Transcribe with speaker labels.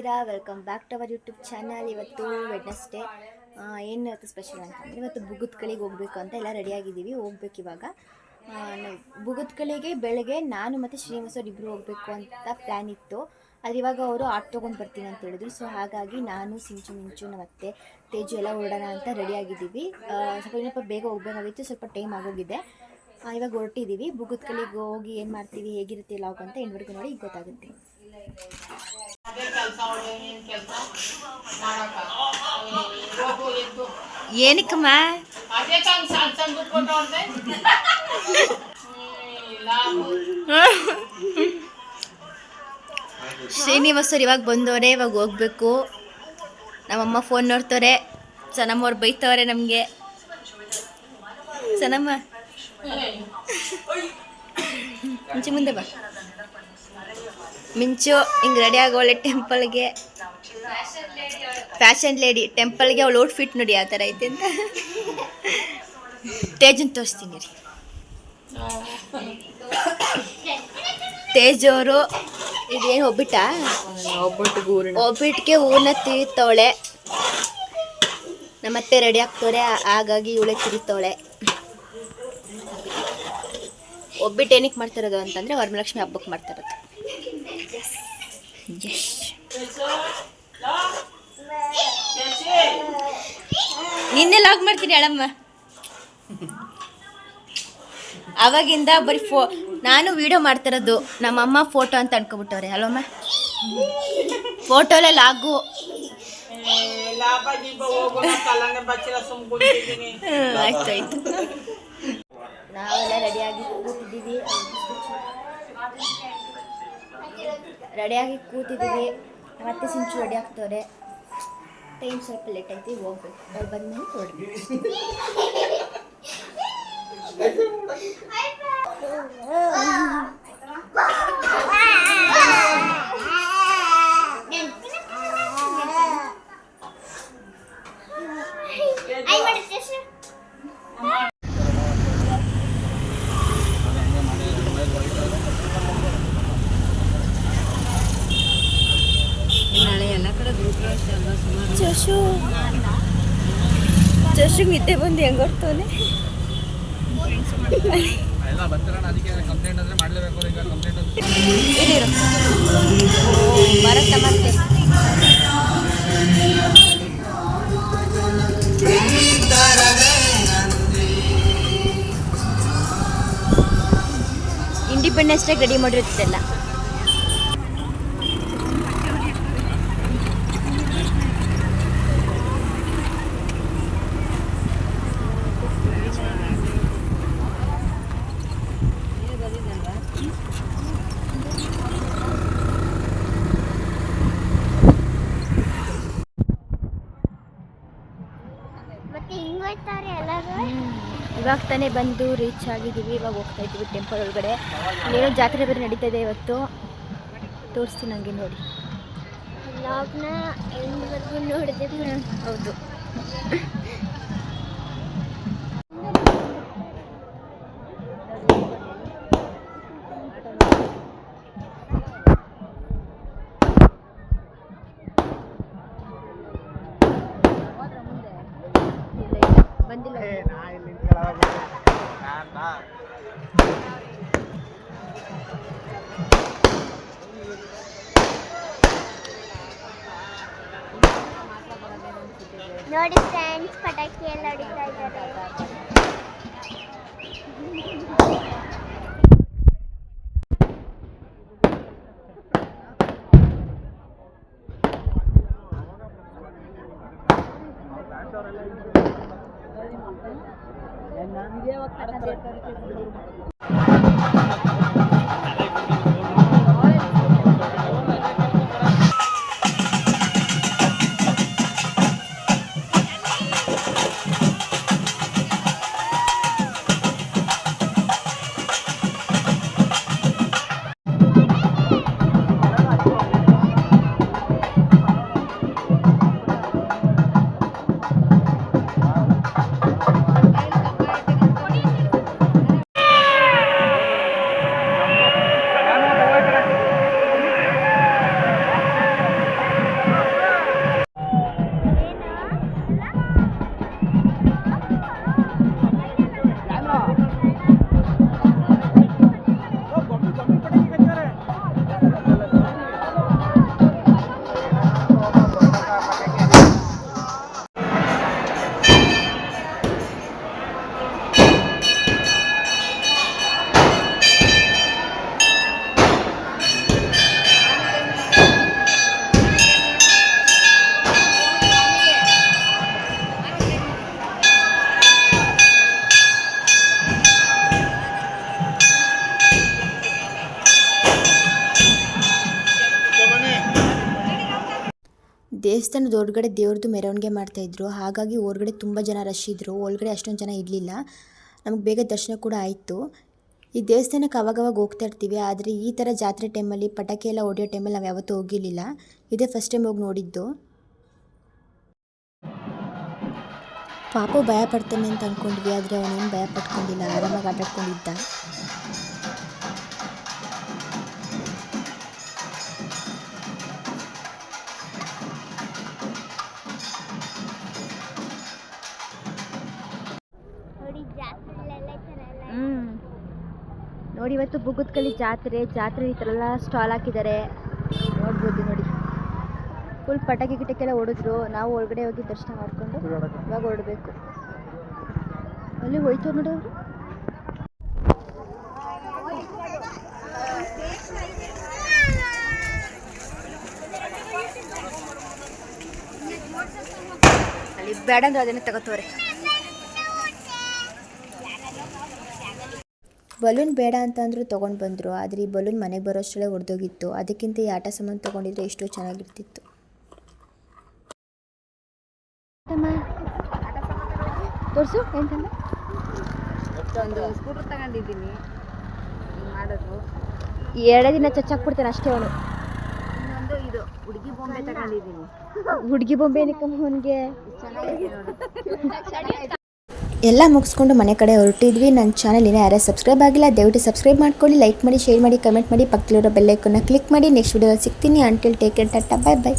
Speaker 1: ಹೇಗಿದ್ದೀರಾ welcome back to our YouTube channel ಇವತ್ತು Wednesday ಏನು ಇವತ್ತು ಸ್ಪೆಷಲ್ ಅಂತಂದರೆ, ಇವತ್ತು ಬುಗುತ್ಕಳಿಗೆ ಹೋಗ್ಬೇಕು ಅಂತ ಎಲ್ಲ ರೆಡಿಯಾಗಿದ್ದೀವಿ ಹೋಗ್ಬೇಕು ಇವಾಗ. ಬುಗುತ್ಕಳಿಗೆ ಬೆಳಗ್ಗೆ ನಾನು ಮತ್ತು ಶ್ರೀನಿವಾಸ್ ಅವ್ರು ಇಬ್ಬರು ಹೋಗಬೇಕು ಅಂತ ಪ್ಲ್ಯಾನ್ ಇತ್ತು. ಆದರೆ ಇವಾಗ ಅವರು ಆಟೋ ತೊಗೊಂಡು ಬರ್ತೀನಿ ಅಂತ ಹೇಳಿದ್ರು. ಸೊ ಹಾಗಾಗಿ ನಾನು, ಸಿಂಚು, ಮಿಂಚು ನಮ್ಮ ಅತ್ತೆ ತೇಜು ಎಲ್ಲ ಹೊರಡೋಣ ಅಂತ ರೆಡಿಯಾಗಿದ್ದೀವಿ ಸ್ವಲ್ಪ ಇನ್ನೊಬ್ಬ ಬೇಗ ಹೋಗ್ಬೇಕಾಗಿತ್ತು. ಸ್ವಲ್ಪ ಟೈಮ್ ಆಗೋಗಿದೆ. ಇವಾಗ ಹೊರಟಿದ್ದೀವಿ. ಬುಗುತ್ಕಳಿಗೆ ಹೋಗಿ ಏನು ಮಾಡ್ತೀವಿ? ಹೇಗಿರುತ್ತೆ ಲಾಗ್ ಅಂತ ಎಂಡ್ವರೆಗೂ ನೋಡಿ, ಗೊತ್ತಾಗುತ್ತೆ. ಏನಕ್ಕಮ್ಮ?
Speaker 2: ಅದೇ ಕಂಗ್ ಸಣ್ಣ ಸಣ್ಣ ಬಿಟ್ಕೊಂಡು ಹೊಡ್ದೆ
Speaker 1: ಶ್ರೀನಿವಾಸ್ ಅವ್ರು ಇವಾಗ ಬಂದವ್ರೆ ಇವಾಗ ಹೋಗ್ಬೇಕು. ನಮ್ಮಮ್ಮ ಫೋನ್ ನೋಡ್ತವ್ರೆ. ಸನಮ್ಮ ಅವ್ರು ಬೈತವ್ರೆ ನಮಗೆ. ಸನಮ್ಮ. ಮುಂಚೆ ಮುಂದೆ ಬಾ. ಮಿಂಚು, ಹಿಂಗೆ ರೆಡಿ ಆಗೋಳೆ ಟೆಂಪಲ್ಗೆ ಫ್ಯಾಷನ್ ಲೇಡಿ ಟೆಂಪಲ್ಗೆ ಅವಳು ಔಟ್ಫಿಟ್ ನೋಡಿ ಯಾವ ಥರ ಐತೆ ಅಂತ. ತೇಜನ್ ತೋರಿಸ್ತೀನಿ ರೀ. ತೇಜ್ ಅವರು ಇದೇನು ಒಬ್ಬಿಟ್ಟ ಒಬ್ಬಿಟ್ಟಿಗೆ ಹೂನ ತಿರುತ್ತವಳೆ ನಮ್ಮತ್ತೆ ರೆಡಿ ಆಗ್ತವ್ರೆ, ಹಾಗಾಗಿ ಇವಳೆ ತಿರುತ್ತವಳೆ ಒಬ್ಬಿಟ್ಟು ಏನಕ್ಕೆ ಮಾಡ್ತಿರೋದು ಅಂತಂದರೆ ವರಮಲಕ್ಷ್ಮಿ ಹಬ್ಬಕ್ಕೆ ಮಾಡ್ತಿರೋದು. ನಿನ್ನೆ ಲಾಗ್ ಮಾಡ್ತೀನಿ ಅಳಮ್ಮ. ಅವಾಗಿಂದ ಬರೀ ಫೋ, ನಾನು ವಿಡಿಯೋ ಮಾಡ್ತಿರೋದು ನಮ್ಮಮ್ಮ ಫೋಟೋ ಅಂತ ಅನ್ಕೊಬಿಟ್ಟವ್ರೆ ಅಲ್ವಮ್ಮ? ಫೋಟೋಲೆ ಲಾಗು. ಆಯ್ತಾಯ್ತು ನಾವೆಲ್ಲ ರೆಡಿಯಾಗಿ ಕೂತಿದ್ದೀವಿ. ರೆಡಿಯಾಗಿ ಕೂತಿದ್ದೀವಿ. ಮತ್ತೆ ಸಿಂಚು ರೆಡಿ ಆಗ್ತವ್ರೆ. ಟೈಮ್ ಸ್ವಲ್ಪ ಲೇಟ್ ಆಯ್ತು ಹೋಗ್ಬೇಕು. ಅವ್ರು ಬಂದ್ಮೇಲೆ ಹೊರಡ್ಬೇಕು ಜಶು. ಜಶು ನಿದ್ದೆ ಬಂದು ಹೆಂಗ್ ಹೊರ್ತವನೆ
Speaker 3: ಎಲ್ಲ ಬರ್ತಿರೋಣ ಅದಕ್ಕೆ ಕಂಪ್ಲೇಂಟ್ ಅಂದ್ರೆ ಮಾಡ್ಲೇಬೇಕು ಈಗ ಕಂಪ್ಲೇಂಟ್ ಅಂದ್ರೆ
Speaker 1: ಬರತ್ತ ಮತ್ತೆ. ಇಂಡಿಪೆಂಡೆನ್ಸ್ ಡೇ ರೆಡಿ ಮಾಡಿರ್ತಿದ್ದೆಲ್ಲ
Speaker 4: ಮತ್ತೆ ಹಿಂಗ್ ಹೋಯ್ತಾರೆ ಎಲ್ಲರೂ
Speaker 1: ಇವಾಗ ತಾನೇ ಬಂದು ರೀಚ್ ಆಗಿದ್ದೀವಿ. ಇವಾಗ ಹೋಗ್ತಾ ಇದ್ದೀವಿ ಟೆಂಪಲ್ ಒಳಗಡೆ. ಏನೋ ಜಾತ್ರೆ ಬೇರೆ ನಡೀತಾ ಇದೆ ಇವತ್ತು. ತೋರಿಸ್ತೀನಿ ನನಗೆ ನೋಡಿ.
Speaker 4: ನೋಡಿದ್ರೆ
Speaker 1: ಹೌದು.
Speaker 4: ನೋಡಿ ಫ್ರೆಂಡ್ಸ್ ಪಟಾಕಿಯಲ್ಲಿ ಹೊಡಿತಾ ಇದ್ದಾರೆ.
Speaker 1: ನನಗೆ ದೇವಸ್ಥಾನದ ಹೊರಗಡೆ ದೇವ್ರದ್ದು ಮೆರವಣಿಗೆ ಮಾಡ್ತಾಯಿದ್ರು ಹಾಗಾಗಿ ಹೊರಗಡೆ ತುಂಬ ಜನ ರಶ್ ಇದ್ದರು ಒಳಗಡೆ ಅಷ್ಟೊಂದು ಜನ ಇರಲಿಲ್ಲ. ನಮಗೆ ಬೇಗ ದರ್ಶನ ಕೂಡ ಆಯಿತು. ಈ ದೇವಸ್ಥಾನಕ್ಕೆ ಅವಾಗವಾಗ ಹೋಗ್ತಾ ಇರ್ತೀವಿ. ಆದರೆ ಈ ಥರ ಜಾತ್ರೆ ಟೈಮಲ್ಲಿ ಪಟಾಕಿ ಎಲ್ಲ ಹೊಡೆಯೋ ಟೈಮಲ್ಲಿ ನಾವು ಯಾವತ್ತೂ ಹೋಗಿರಲಿಲ್ಲ. ಇದೇ ಫಸ್ಟ್ ಟೈಮ್ ಹೋಗಿ ನೋಡಿದ್ದು. ಪಾಪು ಭಯ ಪಡ್ತಾನೆ ಅಂತ ಅಂದ್ಕೊಂಡ್ವಿ ಆದರೆ ಅವನೇನು ಭಯ ಪಟ್ಕೊಂಡಿಲ್ಲ. ಆರಾಮಾಗಿ ಆಟಾಡ್ಕೊಂಡಿದ್ದ.
Speaker 4: ನೋಡಿ,
Speaker 1: ಇವತ್ತು ಬುಗುತ್ಕಲಿ ಜಾತ್ರೆ ಜಾತ್ರೆ ಈ ಥರ ಎಲ್ಲ ಸ್ಟಾಲ್ ಹಾಕಿದ್ದಾರೆ. ನೋಡ್ಬೋದು ನೋಡಿ. ಫುಲ್ ಪಟಾಕಿ ಗಿಟಕ್ಕೆಲ್ಲ ಹೊಡಿದ್ರು. ನಾವು ಒಳಗಡೆ ಹೋಗಿ ದರ್ಶನ ಮಾಡ್ಕೊಂಡು ಇವಾಗ ಹೊರಡಬೇಕು. ಅಲ್ಲಿ ಹೋಯ್ತು ನೋಡಿ ಅಲ್ಲಿ ಬೇಡ ಅಂದ್ರೆ ಅದನ್ನೇ ತಗೋತವ್ರೆ. ಬಲೂನ್ ಬೇಡ ಅಂತ ಅಂದರೂ ತೊಗೊಂಡು ಬಂದರು ಆದರೆ ಈ ಬಲೂನ್ ಮನೆಗೆ ಬರೋಷ್ಟರಲ್ಲೇ ಹೊಡೆದೋಗಿತ್ತು ಅದಕ್ಕಿಂತ ಈ ಆಟ ಸಾಮಾನು ತೊಗೊಂಡಿದ್ರೆ ಎಷ್ಟೋ ಚೆನ್ನಾಗಿರ್ತಿತ್ತು. ತೋರಿಸು ಎಂತಂದ
Speaker 5: ಒಂದು ಸ್ಕೂಟರ್ ತಗೊಂಡಿದ್ದೀನಿ. ಮಾಡೋದು.
Speaker 1: ಎರಡೇ ದಿನ ಚಚ್ಚಾಕ್ಬಿಡ್ತಾನೆ ಅಷ್ಟೇ ಅವನು.
Speaker 5: ಇನ್ನೊಂದು ಇದು ಹುಡುಗಿ ಬೊಂಬೆ ತಗೊಂಡಿದ್ದೀನಿ.
Speaker 1: ಹುಡುಗಿ ಬೊಂಬೆ ಏನಕ್ಕಮ್ಮ ಅವನಿಗೆ?
Speaker 5: ಚೆನ್ನಾಗಿದೆ
Speaker 1: ಎಲ್ಲ ಮುಗಿಸ್ಕೊಂಡು ಮನೆ ಕಡೆ ಹೊರಟಿದ್ವಿ. ನನ್ನ ಚಾನಲ್ ಇನ್ನೂ ಯಾರೇ ಸಬ್ಸ್ಕ್ರೈಬ್ ಆಗಿಲ್ಲ. ದಯವಿಟ್ಟು ಸಬ್ಸ್ಕ್ರೈಬ್ ಮಾಡ್ಕೊಳ್ಳಿ ಲೈಕ್ ಮಾಡಿ ಶೇರ್ ಮಾಡಿ ಕಮೆಂಟ್ ಮಾಡಿ, ಪಕ್ಕದಲ್ಲಿರೋ ಬೆಲ್ಲೈಕನ್ನ ಕ್ಲಿಕ್ ಮಾಡಿ. ನೆಕ್ಸ್ಟ್ ವಿಡಿಯೋದಲ್ಲಿ ಸಿಗ್ತೀನಿ. Until take care tata bye bye